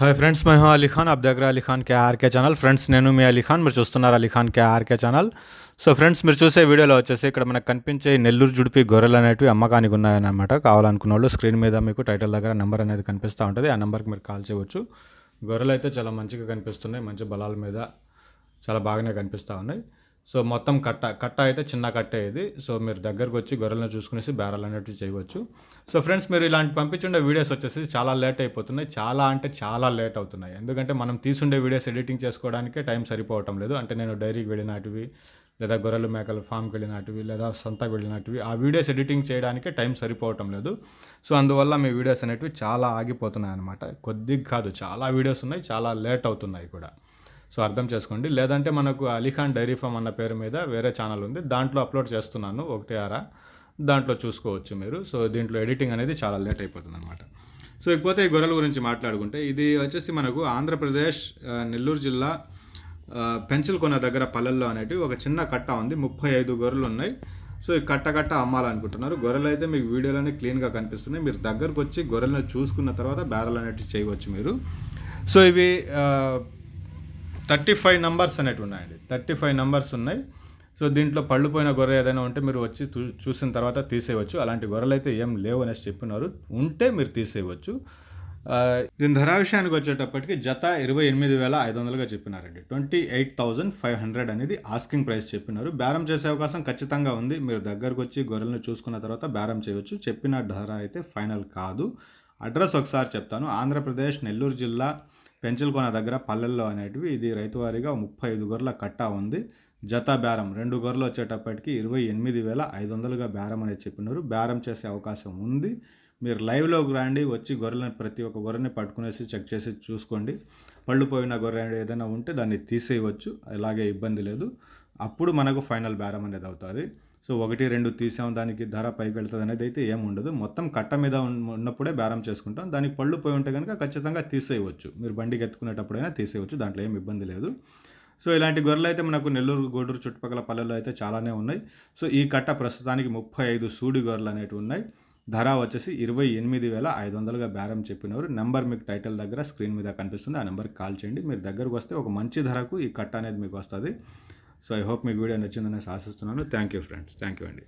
Hi friends మై అలీ ఖాన్ అబ్ దగ్గర Ali Khan KRK channel friends నేను మీ అలీ ఖాన్ మీరు చూస్తున్నారు Ali Khan KRK channel so friends మీరు చూసే వీడియోలో వచ్చేసి ఇక్కడ మనకు కనిపించే నెల్లూరు జుడిపి గొర్రెలు అనేవి అమ్మకానికి ఉన్నాయన్నమాట కావాలనుకున్న వాళ్ళు స్క్రీన్ మీద మీకు టైటిల్ దగ్గర నెంబర్ అనేది కనిపిస్తూ ఉంటుంది ఆ నెంబర్కి మీరు కాల్ చేయవచ్చు గొర్రెలు అయితే చాలా మంచిగా కనిపిస్తున్నాయి మంచి బలాల మీద చాలా బాగానే కనిపిస్తూ ఉన్నాయి సో మొత్తం కట్ట కట్ట అయితే చిన్న కట్టే ఇది. సో మీరు దగ్గరకు వచ్చి గొర్రెలను చూసుకునేసి బేరాలు అనేటివి చేయవచ్చు. సో ఫ్రెండ్స్ మీరు ఇలాంటి పంపించుండే వీడియోస్ వచ్చేసి చాలా లేట్ అయిపోతున్నాయి. చాలా అంటే చాలా లేట్ అవుతున్నాయి. ఎందుకంటే మనం తీసుండే వీడియోస్ ఎడిటింగ్ చేసుకోవడానికే టైం సరిపోవటం లేదు. అంటే నేను డైరీకి వెళ్ళినటివి లేదా గొర్రెలు మేకలు ఫామ్కి వెళ్ళినటివి లేదా సంతకు వెళ్ళినటివి ఆ వీడియోస్ ఎడిటింగ్ చేయడానికే టైం సరిపోవటం లేదు. సో అందువల్ల మీ వీడియోస్ అనేటివి చాలా ఆగిపోతున్నాయి అనమాట కొద్దిగా కాదు చాలా వీడియోస్ ఉన్నాయి చాలా లేట్ అవుతున్నాయి కూడా. సో అర్థం చేసుకోండి. లేదంటే మనకు అలీఖాన్ డైరీ ఫామ్ అన్న పేరు మీద వేరే ఛానల్ ఉంది. దాంట్లో అప్లోడ్ చేస్తున్నాను ఒకటి ఆరా. దాంట్లో చూసుకోవచ్చు మీరు. సో దీంట్లో ఎడిటింగ్ అనేది చాలా లేట్ అయిపోతుంది అనమాట సో ఇకపోతే ఈ గొర్రెల గురించి మాట్లాడుకుంటే ఇది వచ్చేసి మనకు ఆంధ్రప్రదేశ్ నెల్లూరు జిల్లా పెంచల్కొన దగ్గర పల్లెల్లో అనేటివి ఒక చిన్న కట్ట ఉంది. ముప్పై ఐదు గొర్రెలు ఉన్నాయి. సో ఈ కట్ట కట్ట అమ్మాలనుకుంటున్నారు. గొర్రెలు అయితే మీకు వీడియోలోనే క్లీన్గా కనిపిస్తున్నాయి. మీరు దగ్గరకు వచ్చి గొర్రెలను చూసుకున్న తర్వాత బ్యారల్ అనేటివి చేయవచ్చు మీరు. సో ఇవి థర్టీ ఫైవ్ నంబర్స్ అనేవి ఉన్నాయండి. థర్టీ ఫైవ్ నంబర్స్ ఉన్నాయి. సో దీంట్లో పళ్ళుపోయిన గొర్రె ఏదైనా ఉంటే మీరు వచ్చి చూ- చూసిన తర్వాత తీసేయవచ్చు. అలాంటి గొర్రెలు అయితే ఏం లేవు అనేసి చెప్పినారు. ఉంటే మీరు తీసేయవచ్చు. దీని ధర విషయానికి వచ్చేటప్పటికి జత ఇరవై ఎనిమిది వేల ఐదు వందలుగా చెప్పినారండి. Twenty eight thousand five hundred అనేది ఆస్కింగ్ ప్రైస్ చెప్పినారు. బేరం చేసే అవకాశం ఖచ్చితంగా ఉంది. మీరు దగ్గరకు వచ్చి గొర్రెలను చూసుకున్న తర్వాత బేరం చేయవచ్చు. చెప్పిన ధర అయితే ఫైనల్ కాదు. అడ్రస్ ఒకసారి చెప్తాను. ఆంధ్రప్రదేశ్ నెల్లూరు జిల్లా పెంచల్కొన దగ్గర పల్లెల్లో అనేటివి ఇది రైతువారీగా ముప్పై ఐదు గొర్రెల కట్టా ఉంది. జత బేరం రెండు గొర్రెలు వచ్చేటప్పటికి ఇరవై ఎనిమిది వేల ఐదు వందలుగా బేరం అనేది చెప్పినారు. బేరం చేసే అవకాశం ఉంది. మీరు లైవ్లోకి రాండి వచ్చి గొర్రెలను ప్రతి ఒక్క గొర్రెని పట్టుకునేసి చెక్ చేసి చూసుకోండి. పళ్ళుపోయిన గొర్రె ఏదైనా ఉంటే దాన్ని తీసేయవచ్చు అలాగే ఇబ్బంది లేదు. అప్పుడు మనకు ఫైనల్ బేరం అనేది అవుతుంది. సో ఒకటి రెండు తీసాం దానికి ధర పైకి వెళ్తుంది అనేది అయితే ఏముండదు ఉండదు. మొత్తం కట్ట మీద ఉన్నప్పుడే బేరం చేసుకుంటాం. దానికి పళ్ళు పోయి ఉంటే కనుక ఖచ్చితంగా తీసేయవచ్చు. మీరు బండికి ఎత్తుకునేటప్పుడైనా తీసేయవచ్చు దాంట్లో ఏం ఇబ్బంది లేదు. సో ఇలాంటి గొర్రెలు అయితే మనకు నెల్లూరు గూడూరు చుట్టుపక్కల పల్లెల్లో అయితే చాలానే ఉన్నాయి. సో ఈ కట్ట ప్రస్తుతానికి ముప్పై ఐదు సూడి గొర్రెలు అనేవి ఉన్నాయి. ధర వచ్చేసి ఇరవై ఎనిమిది వేల ఐదు వందలుగా బేరం చెప్పినారు నెంబర్ మీకు టైటిల్ దగ్గర స్క్రీన్ మీద కనిపిస్తుంది. ఆ నెంబర్కి కాల్ చేయండి. మీరు దగ్గరకు వస్తే ఒక మంచి ధరకు ఈ కట్ట అనేది మీకు వస్తుంది. సో ఐ హోప్ మీకు వీడియో నచ్చిందనేసి ఆశిస్తున్నాను. Thank you friends thank you అండి.